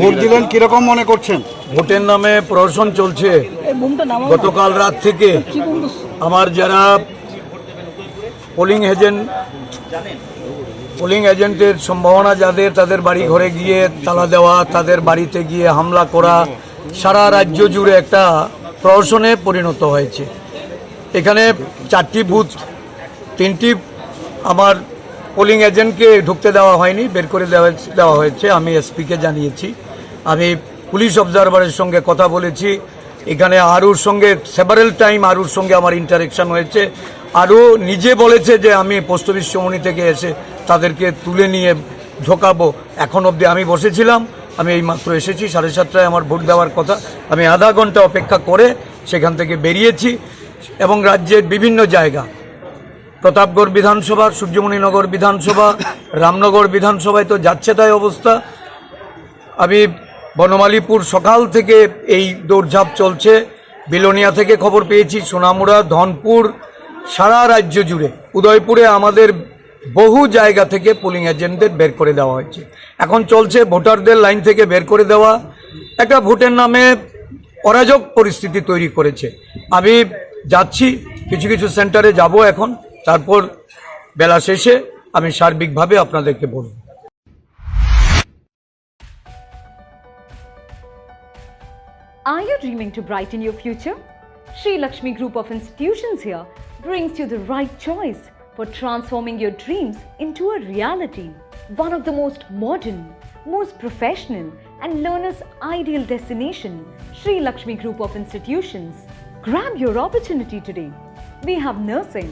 Vote দিলেন কীরকম মনে করছেন? ভোটের নামে প্রহসন চলছে। গতকাল রাত থেকে আমার যারা পোলিং এজেন্ট পোলিং এজেন্টের সম্ভাবনা যাদের তাদের বাড়ি ঘরে গিয়ে তালা দেওয়া তাদের বাড়িতে গিয়ে হামলা করা সারা রাজ্য জুড়ে একটা প্রহসনে পরিণত হয়েছে। এখানে চারটি বুথ তিনটি আমার পোলিং এজেন্টকে ঢুকতে দেওয়া হয়নি, বের করে দেওয়া দেওয়া হয়েছে, আমি এসপিকে জানিয়েছি। আমি পুলিশ অবজারভারের সঙ্গে কথা বলেছি। এখানে আরুর সঙ্গে সেভারেল টাইম আরুর সঙ্গে আমার ইন্টারেকশন হয়েছে। আরও নিজে বলেছে যে, আমি পোস্ট অফিস থেকে এসে তাদেরকে তুলে নিয়ে ঢোকাবো। এখন অবধি আমি বসেছিলাম, আমি এই মাত্র এসেছি, সাড়ে সাতটায় আমার ভোট দেওয়ার কথা। আমি আধা ঘণ্টা অপেক্ষা করে সেখান থেকে বেরিয়েছি এবং রাজ্যের বিভিন্ন জায়গা প্রতাপগড় বিধানসভা সূর্যমণিনগর বিধানসভা, রামনগর বিধানসভায় তো যাচ্ছে তাই অবস্থা। আমি বনমালীপুর সকাল থেকে এই দৌড়ঝাঁপ চলছে। বিলোনিয়া থেকে খবর পেয়েছি, সোনামুড়া, ধনপুর, সারা রাজ্য জুড়ে। উদয়পুরে আমাদের বহু জায়গা থেকে পোলিং এজেন্টদের বের করে দেওয়া হয়েছে। এখন চলছে ভোটারদের লাইন থেকে বের করে দেওয়া। একটা ভোটের নামে অরাজক পরিস্থিতি তৈরি করেছে। আমি যাচ্ছি, কিছু কিছু সেন্টারে যাব এখন। তারপর বেলা শেষে আমি সার্বিকভাবে আপনাদেরকে বলব Are you dreaming to brighten your future? Sri Lakshmi Group of Institutions here brings you the right choice for transforming your dreams into a reality. One of the most modern, most professional, and learners' ideal destination, Sri Lakshmi Group of Institutions. Grab your opportunity today. We have nursing,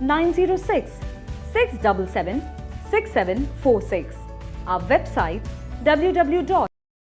906 677 6746. Our website www